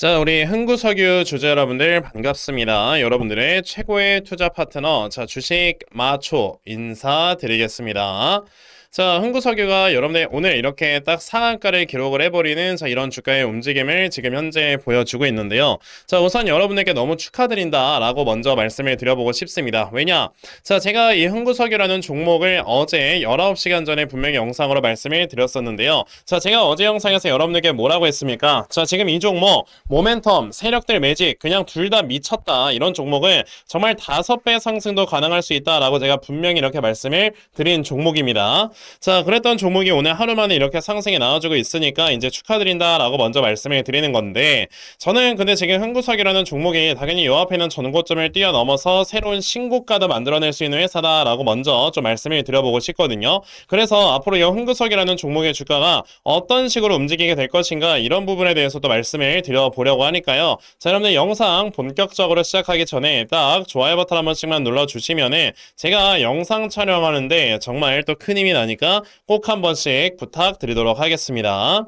자, 우리 흥구석유 주주 여러분들 반갑습니다. 여러분들의 최고의 투자 파트너, 자, 주식 마초 인사드리겠습니다. 자, 흥구석유가 여러분들 오늘 이렇게 딱 상한가를 기록을 해버리는 자, 이런 주가의 움직임을 지금 현재 보여주고 있는데요. 자, 우선 여러분에게 너무 축하드린다라고 먼저 말씀을 드려보고 싶습니다. 왜냐? 자, 제가 이 흥구석유라는 종목을 어제 19시간 전에 분명히 영상으로 말씀을 드렸었는데요. 자, 제가 어제 영상에서 여러분에게 뭐라고 했습니까? 자, 지금 이 종목, 모멘텀, 세력들 매직, 그냥 둘 다 미쳤다. 이런 종목을 정말 다섯 배 상승도 가능할 수 있다라고 제가 분명히 이렇게 말씀을 드린 종목입니다. 자, 그랬던 종목이 오늘 하루 만에 이렇게 상승이 나와주고 있으니까 이제 축하드린다라고 먼저 말씀을 드리는 건데, 저는 근데 지금 흥구석이라는 종목이 당연히 요 앞에 있는 전고점을 뛰어넘어서 새로운 신고가도 만들어낼 수 있는 회사다라고 먼저 좀 말씀을 드려보고 싶거든요. 그래서 앞으로 이 흥구석이라는 종목의 주가가 어떤 식으로 움직이게 될 것인가 이런 부분에 대해서도 말씀을 드려보려고 하니까요. 자, 여러분들 영상 본격적으로 시작하기 전에 딱 좋아요 버튼 한 번씩만 눌러주시면은 제가 영상 촬영하는데 정말 또 큰 힘이 나니 까 꼭 한 번씩 부탁드리도록 하겠습니다.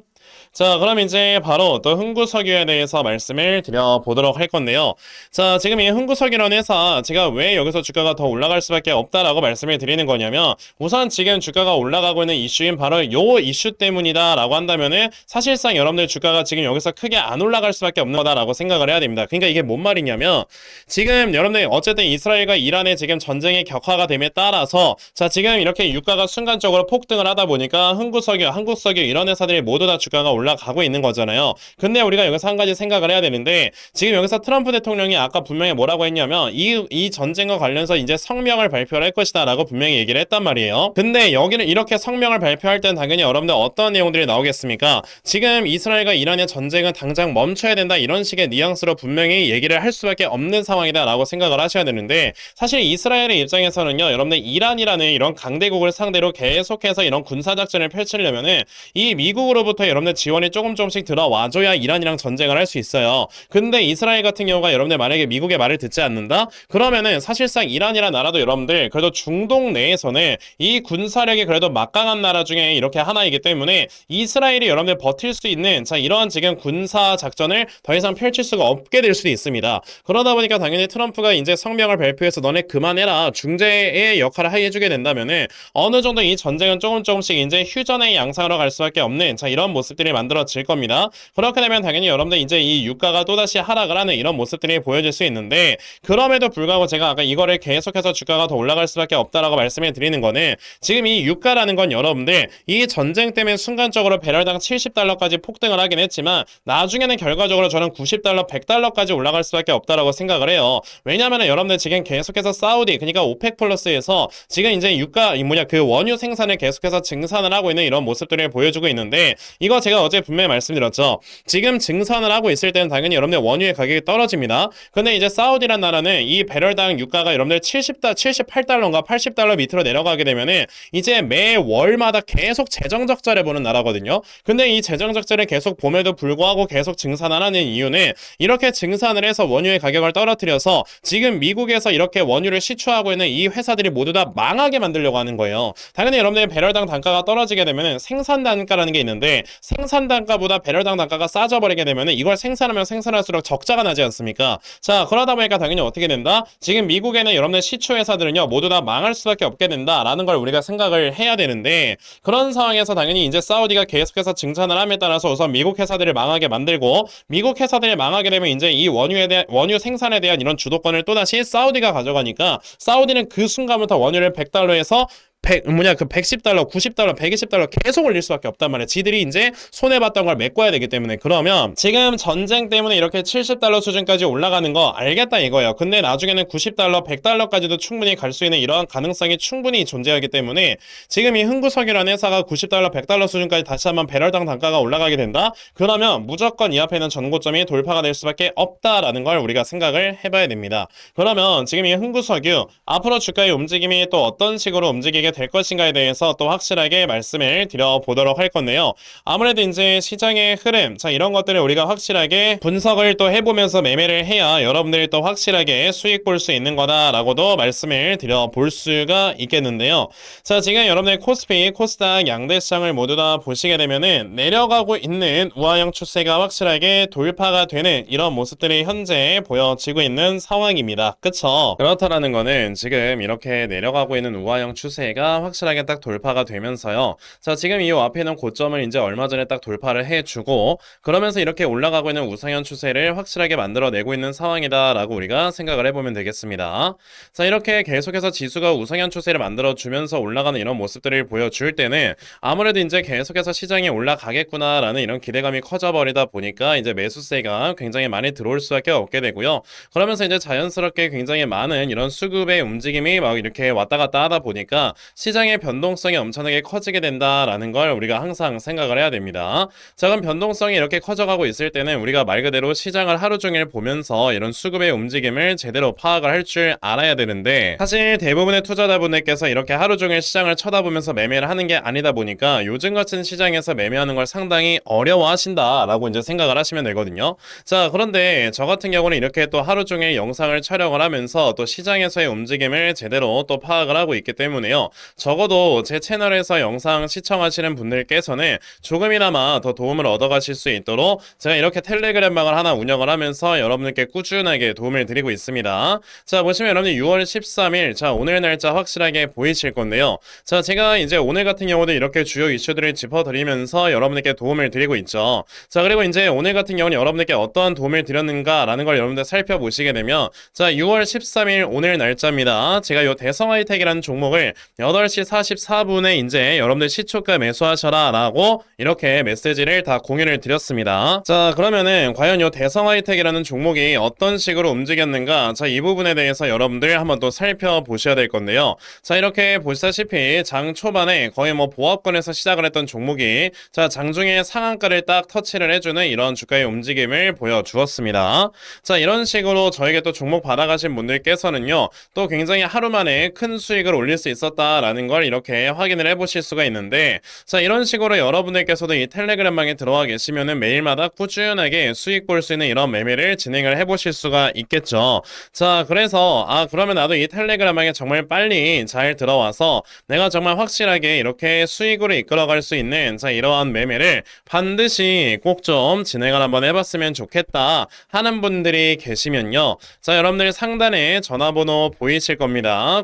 자, 그럼 이제 바로 또 흥구석유에 대해서 말씀을 드려보도록 할 건데요. 자, 지금 이 흥구석유라는 회사, 제가 왜 여기서 주가가 더 올라갈 수밖에 없다라고 말씀을 드리는 거냐면, 우선 지금 주가가 올라가고 있는 이슈인 바로 요 이슈 때문이다라고 한다면은, 사실상 여러분들 주가가 지금 여기서 크게 안 올라갈 수밖에 없는 거다라고 생각을 해야 됩니다. 그러니까 이게 뭔 말이냐면, 지금 여러분들 어쨌든 이스라엘과 이란의 지금 전쟁의 격화가 됨에 따라서, 자, 지금 이렇게 유가가 순간적으로 폭등을 하다 보니까 흥구석유, 한국석유 이런 회사들이 모두 다 주가가 올라 가고 있는 거잖아요. 근데 우리가 여기서 한 가지 생각을 해야 되는데 지금 여기서 트럼프 대통령이 아까 분명히 뭐라고 했냐면 이, 이 전쟁과 관련해서 이제 성명을 발표를 할 것이다 라고 분명히 얘기를 했단 말이에요. 근데 여기는 이렇게 성명을 발표할 땐 당연히 여러분들 어떤 내용들이 나오겠습니까? 지금 이스라엘과 이란의 전쟁은 당장 멈춰야 된다 이런 식의 뉘앙스로 분명히 얘기를 할 수밖에 없는 상황이다 라고 생각을 하셔야 되는데 사실 이스라엘의 입장에서는요 여러분들 이란이라는 이런 강대국을 상대로 계속해서 이런 군사작전을 펼치려면은 이 미국으로부터 여러분들 지원 이 조금 조금씩 들어와줘야 이란이랑 전쟁을 할 수 있어요. 근데 이스라엘 같은 경우가 여러분들 만약에 미국의 말을 듣지 않는다? 그러면은 사실상 이란이란 나라도 여러분들 그래도 중동 내에서는 이 군사력이 그래도 막강한 나라 중에 이렇게 하나이기 때문에 이스라엘이 여러분들 버틸 수 있는 자 이러한 지금 군사 작전을 더 이상 펼칠 수가 없게 될 수도 있습니다. 그러다 보니까 당연히 트럼프가 이제 성명을 발표해서 너네 그만해라 중재의 역할을 해주게 된다면은 어느 정도 이 전쟁은 조금 조금씩 이제 휴전의 양상으로 갈 수밖에 없는 자 이런 모습들이 만들어질 겁니다. 그렇게 되면 당연히 여러분들 이제 이 유가가 또다시 하락을 하는 이런 모습들이 보여질 수 있는데 그럼에도 불구하고 제가 아까 이거를 계속해서 주가가 더 올라갈 수밖에 없다라고 말씀을 드리는 거는 지금 이 유가라는 건 여러분들 이 전쟁 때문에 순간적으로 배럴당 70달러까지 폭등을 하긴 했지만 나중에는 결과적으로 저는 90달러, 100달러까지 올라갈 수밖에 없다라고 생각을 해요. 왜냐하면 여러분들 지금 계속해서 사우디 그러니까 오펙 플러스에서 지금 이제 유가 이 뭐냐 그 원유 생산을 계속해서 증산을 하고 있는 이런 모습들을 보여주고 있는데 이거 제가 어제 분명히 말씀드렸죠. 지금 증산을 하고 있을 때는 당연히 여러분들 원유의 가격이 떨어집니다. 근데 이제 사우디란 나라는 이 배럴당 유가가 여러분들 70다 78달러인가 80달러 밑으로 내려가게 되면은 이제 매 월마다 계속 재정 적자를 보는 나라거든요. 근데 이 재정 적자를 계속 봄에도 불구하고 계속 증산을 하는 이유는 이렇게 증산을 해서 원유의 가격을 떨어뜨려서 지금 미국에서 이렇게 원유를 시추하고 있는 이 회사들이 모두 다 망하게 만들려고 하는 거예요. 당연히 여러분들 배럴당 단가가 떨어지게 되면은 생산 단가라는 게 있는데 생산 단가보다 배럴당 단가가 싸져 버리게 되면은 이걸 생산하면 생산할수록 적자가 나지 않습니까? 자, 그러다 보니까 당연히 어떻게 된다? 지금 미국에는 여러분들 시추 회사들은요 모두 다 망할 수밖에 없게 된다라는 걸 우리가 생각을 해야 되는데 그런 상황에서 당연히 이제 사우디가 계속해서 증산을 함에 따라서 우선 미국 회사들을 망하게 만들고 미국 회사들이 망하게 되면 이제 이 원유에 대한 원유 생산에 대한 이런 주도권을 또다시 사우디가 가져가니까 사우디는 그 순간부터 원유를 100달러에서 100, 뭐냐, 그 110달러, 90달러, 120달러 계속 올릴 수밖에 없단 말이야. 지들이 이제 손해봤던 걸 메꿔야 되기 때문에. 그러면 지금 전쟁 때문에 이렇게 70달러 수준까지 올라가는 거 알겠다 이거예요. 근데 나중에는 90달러, 100달러까지도 충분히 갈 수 있는 이러한 가능성이 충분히 존재하기 때문에 지금 이 흥구석이라는 회사가 90달러, 100달러 수준까지 다시 한번 배럴당 단가가 올라가게 된다? 그러면 무조건 이 앞에 있는 전고점이 돌파가 될 수밖에 없다라는 걸 우리가 생각을 해봐야 됩니다. 그러면 지금 이 흥구석유 앞으로 주가의 움직임이 또 어떤 식으로 움직이게 될 것인가에 대해서 또 확실하게 말씀을 드려보도록 할 건데요. 아무래도 이제 시장의 흐름, 자, 이런 것들을 우리가 확실하게 분석을 또 해보면서 매매를 해야 여러분들이 또 확실하게 수익 볼 수 있는 거다라고도 말씀을 드려볼 수가 있겠는데요. 자, 지금 여러분들 코스피, 코스닥 양대 시장을 모두 다 보시게 되면은 내려가고 있는 우하형 추세가 확실하게 돌파가 되는 이런 모습들이 현재 보여지고 있는 상황입니다. 그쵸? 그렇다라는 거는 지금 이렇게 내려가고 있는 우하형 추세가 확실하게 딱 돌파가 되면서요. 자, 지금 이 앞에 있는 고점을 이제 얼마 전에 딱 돌파를 해주고 그러면서 이렇게 올라가고 있는 우상현 추세를 확실하게 만들어내고 있는 상황이다라고 우리가 생각을 해보면 되겠습니다. 자, 이렇게 계속해서 지수가 우상현 추세를 만들어주면서 올라가는 이런 모습들을 보여줄 때는 아무래도 이제 계속해서 시장이 올라가겠구나라는 이런 기대감이 커져버리다 보니까 이제 매수세가 굉장히 많이 들어올 수밖에 없게 되고요. 그러면서 이제 자연스럽게 굉장히 많은 이런 수급의 움직임이 막 이렇게 왔다 갔다 하다 보니까 시장의 변동성이 엄청나게 커지게 된다라는 걸 우리가 항상 생각을 해야 됩니다. 자, 그럼 변동성이 이렇게 커져가고 있을 때는 우리가 말 그대로 시장을 하루 종일 보면서 이런 수급의 움직임을 제대로 파악을 할 줄 알아야 되는데 사실 대부분의 투자자분들께서 이렇게 하루 종일 시장을 쳐다보면서 매매를 하는 게 아니다 보니까 요즘 같은 시장에서 매매하는 걸 상당히 어려워하신다라고 이제 생각을 하시면 되거든요. 자, 그런데 저 같은 경우는 이렇게 또 하루 종일 영상을 촬영을 하면서 또 시장에서의 움직임을 제대로 또 파악을 하고 있기 때문에요. 적어도 제 채널에서 영상 시청하시는 분들께서는 조금이나마 더 도움을 얻어가실 수 있도록 제가 이렇게 텔레그램방을 하나 운영을 하면서 여러분들께 꾸준하게 도움을 드리고 있습니다. 자, 보시면 여러분들 6월 13일, 자, 오늘 날짜 확실하게 보이실 건데요. 자, 제가 이제 오늘 같은 경우도 이렇게 주요 이슈들을 짚어드리면서 여러분들께 도움을 드리고 있죠. 자, 그리고 이제 오늘 같은 경우는 여러분들께 어떠한 도움을 드렸는가라는 걸 여러분들 살펴보시게 되면, 자, 6월 13일 오늘 날짜입니다. 제가 요 대성 하이텍이라는 종목을 8시 44분에 이제 여러분들 시초가 매수하셔라 라고 이렇게 메시지를 다 공유를 드렸습니다. 자, 그러면은 과연 요 대성 하이텍이라는 종목이 어떤 식으로 움직였는가, 자, 이 부분에 대해서 여러분들 한번 또 살펴보셔야 될 건데요. 자, 이렇게 보시다시피 장 초반에 거의 뭐 보합권에서 시작을 했던 종목이 자, 장중에 상한가를 딱 터치를 해주는 이런 주가의 움직임을 보여주었습니다. 자, 이런 식으로 저에게 또 종목 받아가신 분들께서는요, 또 굉장히 하루 만에 큰 수익을 올릴 수 있었다 라는 걸 이렇게 확인을 해보실 수가 있는데, 자, 이런 식으로 여러분들께서도 이 텔레그램방에 들어와 계시면은 매일마다 꾸준하게 수익 볼 수 있는 이런 매매를 진행을 해보실 수가 있겠죠. 자, 그래서, 아, 그러면 나도 이 텔레그램방에 정말 빨리 잘 들어와서 내가 정말 확실하게 이렇게 수익으로 이끌어갈 수 있는, 자, 이러한 매매를 반드시 꼭 좀 진행을 한번 해봤으면 좋겠다 하는 분들이 계시면요. 자, 여러분들 상단에 전화번호 보이실 겁니다.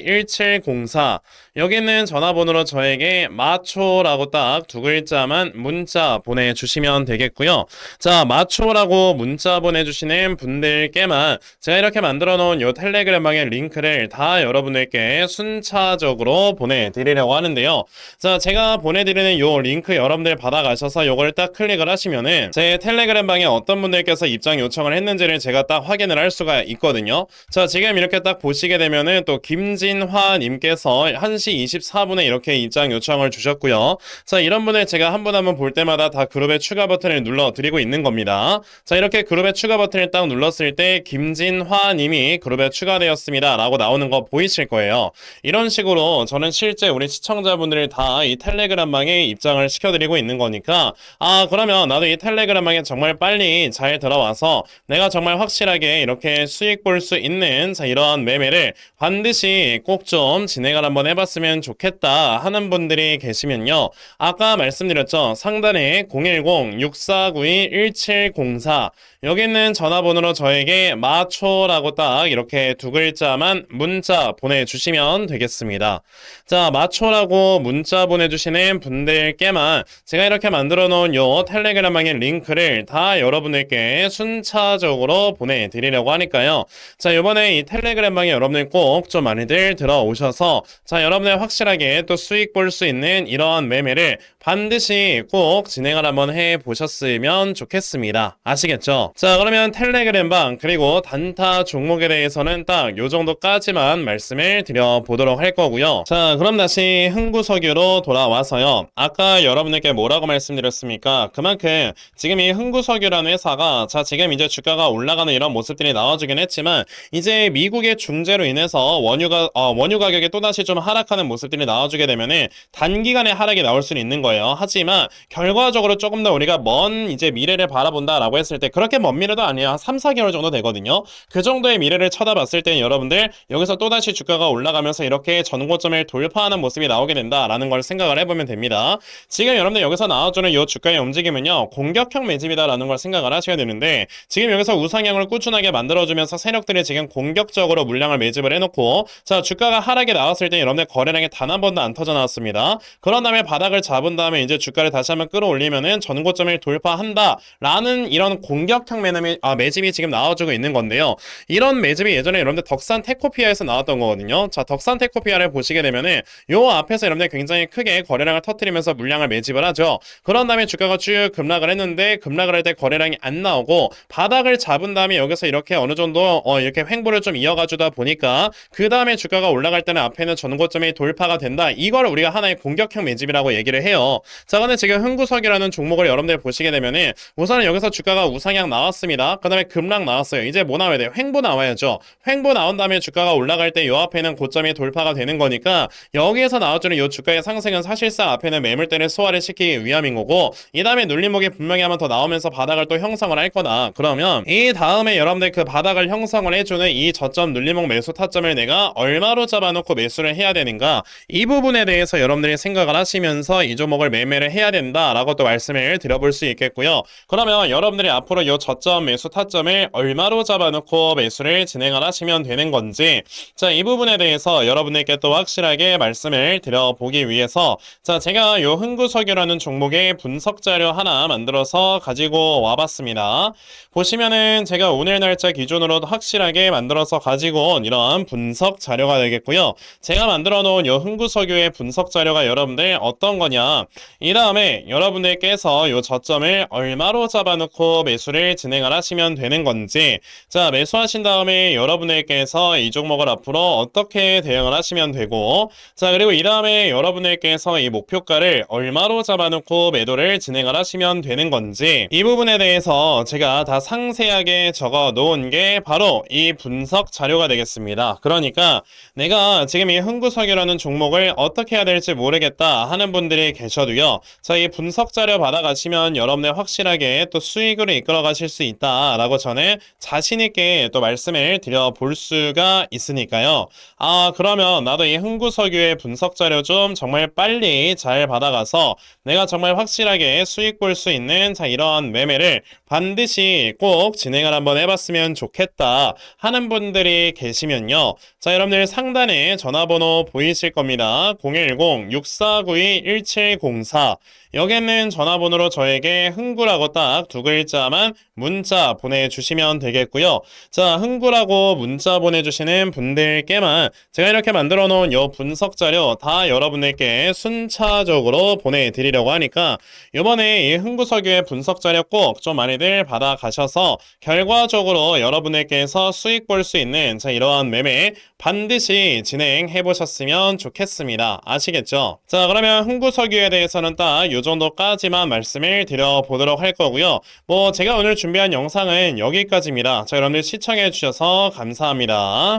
010-6492-1704. 여기는 전화번호로 저에게 마초라고 딱 두 글자만 문자 보내주시면 되겠고요. 자, 마초라고 문자 보내주시는 분들께만 제가 이렇게 만들어 놓은 요 텔레그램방의 링크를 다 여러분들께 순차적으로 보내드리려고 하는데요. 자, 제가 보내드리는 요 링크 여러분들 받아가셔서 요걸 딱 클릭을 하시면은 제 텔레그램방에 어떤 분들께서 입장 요청을 했는지를 제가 딱 확인을 할 수가 있거든요. 자, 지금 이렇게 딱 보시게 되면은 또 김 진화님께서 1시 24분에 이렇게 입장 요청을 주셨고요. 자, 이런 분을 제가 한 분 한 분 볼 때마다 다 그룹의 추가 버튼을 눌러 드리고 있는 겁니다. 자, 이렇게 그룹의 추가 버튼을 딱 눌렀을 때 김진화 님이 그룹에 추가되었습니다. 라고 나오는 거 보이실 거예요. 이런 식으로 저는 실제 우리 시청자분들을 다 이 텔레그램방에 입장을 시켜드리고 있는 거니까 아, 그러면 나도 이 텔레그램방에 정말 빨리 잘 들어와서 내가 정말 확실하게 이렇게 수익 볼 수 있는 자, 이러한 매매를 반드시 꼭 좀 진행을 한번 해봤으면 좋겠다 하는 분들이 계시면요. 아까 말씀드렸죠. 상단에 010-6492-1704 여기 있는 전화번호로 저에게 마초라고 딱 이렇게 두 글자만 문자 보내주시면 되겠습니다. 자, 마초라고 문자 보내주시는 분들께만 제가 이렇게 만들어 놓은 요 텔레그램방의 링크를 다 여러분들께 순차적으로 보내드리려고 하니까요. 자, 요번에 이 텔레그램방에 여러분들 꼭 좀 많이들 들어오셔서 자, 여러분들 확실하게 또 수익 볼 수 있는 이러한 매매를 반드시 꼭 진행을 한번 해 보셨으면 좋겠습니다. 아시겠죠? 자, 그러면 텔레그램방 그리고 단타 종목에 대해서는 딱 요 정도까지만 말씀을 드려 보도록 할 거고요. 자, 그럼 다시 흥구석유로 돌아와서요. 아까 여러분들께 뭐라고 말씀드렸습니까? 그만큼 지금 이 흥구석유라는 회사가 자, 지금 이제 주가가 올라가는 이런 모습들이 나와주긴 했지만 이제 미국의 중재로 인해서 원유가 어, 원유 가격이 또다시 좀 하락하는 모습들이 나와주게 되면은 단기간에 하락이 나올 수는 있는 거예요. 하지만 결과적으로 조금 더 우리가 먼 이제 미래를 바라본다라고 했을 때 그렇게 먼 미래도. 한 3, 4개월 정도 되거든요. 그 정도의 미래를 쳐다봤을 때 여러분들 여기서 또다시 주가가 올라가면서 이렇게 전고점을 돌파하는 모습이 나오게 된다라는 걸 생각을 해보면 됩니다. 지금 여러분들 여기서 나와주는 이 주가의 움직임은요 공격형 매집이다라는 걸 생각을 하셔야 되는데 지금 여기서 우상향을 꾸준하게 만들어주면서 세력들이 지금 공격적으로 물량을 매집을 해놓고 자 주가가 하락에 나왔을 때 여러분들 거래량이 단 한 번도 안 터져 나왔습니다. 그런 다음에 바닥을 잡은 다음에 이제 주가를 다시 한번 끌어올리면은 전고점을 돌파한다라는 이런 공격형 매집이, 아, 매집이 지금 나와주고 있는 건데요. 이런 매집이 예전에 여러분들 덕산 테코피아에서 나왔던 거거든요. 자 덕산 테코피아를 보시게 되면은 요 앞에서 여러분들 굉장히 크게 거래량을 터트리면서 물량을 매집을 하죠. 그런 다음에 주가가 쭉 급락을 했는데 급락을 할 때 거래량이 안 나오고 바닥을 잡은 다음에 여기서 이렇게 어느 정도 어 이렇게 횡보를 좀 이어가주다 보니까 그 다음에 주가가 올라갈 때는 앞에는 전고점이 돌파가 된다. 이걸 우리가 하나의 공격형 매집이라고 얘기를 해요. 자, 근데 지금 흥구석이라는 종목을 여러분들 보시게 되면은 우선은 여기서 주가가 우상향 나왔습니다. 그 다음에 급락 나왔어요. 이제 뭐 나와야 돼요? 횡보 나와야죠. 횡보 나온 다음에 주가가 올라갈 때 요 앞에는 고점이 돌파가 되는 거니까 여기에서 나와주는 요 주가의 상승은 사실상 앞에는 매물대를 소화를 시키기 위함인 거고 이 다음에 눌림목이 분명히 한번 더 나오면서 바닥을 또 형성을 할 거다. 그러면 이 다음에 여러분들 그 바닥을 형성을 해주는 이 저점 눌림목 매수 타점을 내가 얼 마로 잡아놓고 매수를 해야 되는가 이 부분에 대해서 여러분들이 생각을 하시면서 이 종목을 매매를 해야 된다라고 또 말씀을 드려볼 수 있겠고요. 그러면 여러분들이 앞으로 이 저점 매수 타점을 얼마로 잡아놓고 매수를 진행을 하시면 되는 건지 자, 이 부분에 대해서 여러분들께 또 확실하게 말씀을 드려보기 위해서 자, 제가 요 흥구석유라는 종목의 분석 자료 하나 만들어서 가지고 와봤습니다. 보시면은 제가 오늘 날짜 기준으로 확실하게 만들어서 가지고 온 이런 분석 자료 가 되겠고요. 제가 만들어 놓은 요 흥구석유의 분석 자료가 여러분들 어떤 거냐. 이 다음에 여러분들께서 요 저점을 얼마로 잡아놓고 매수를 진행을 하시면 되는 건지 자, 매수하신 다음에 여러분들께서 이 종목을 앞으로 어떻게 대응을 하시면 되고 자, 그리고 이 다음에 여러분들께서 이 목표가를 얼마로 잡아놓고 매도를 진행을 하시면 되는 건지 이 부분에 대해서 제가 다 상세하게 적어 놓은 게 바로 이 분석 자료가 되겠습니다. 그러니까 내가 지금 이 흥구석유라는 종목을 어떻게 해야 될지 모르겠다 하는 분들이 계셔도요. 자, 이 분석 자료 받아가시면 여러분들 확실하게 또 수익으로 이끌어 가실 수 있다라고 저는 자신있게 또 말씀을 드려볼 수가 있으니까요. 아, 그러면 나도 이 흥구석유의 분석 자료 좀 정말 빨리 잘 받아가서 내가 정말 확실하게 수익 볼 수 있는 자, 이러한 매매를 반드시 꼭 진행을 한번 해봤으면 좋겠다 하는 분들이 계시면요. 자, 여러분들 상단에 전화번호 보이실 겁니다. 010-6492-1704 여기는 전화번호로 저에게 흥구라고 딱 두 글자만 문자 보내주시면 되겠고요. 자, 흥구라고 문자 보내주시는 분들께만 제가 이렇게 만들어 놓은 요 분석 자료 다 여러분들께 순차적으로 보내드리려고 하니까 이번에 이 흥구 석유의 분석 자료 꼭 좀 많이들 받아가셔서 결과적으로 여러분들께서 수익 볼 수 있는 자, 이러한 매매 반 드시 진행해 보셨으면 좋겠습니다. 아시겠죠? 자, 그러면 흥구석유에 대해서는 딱요 정도까지만 말씀을 드려보도록 할 거고요. 뭐 제가 오늘 준비한 영상은 여기까지입니다. 자, 여러분들 시청해 주셔서 감사합니다.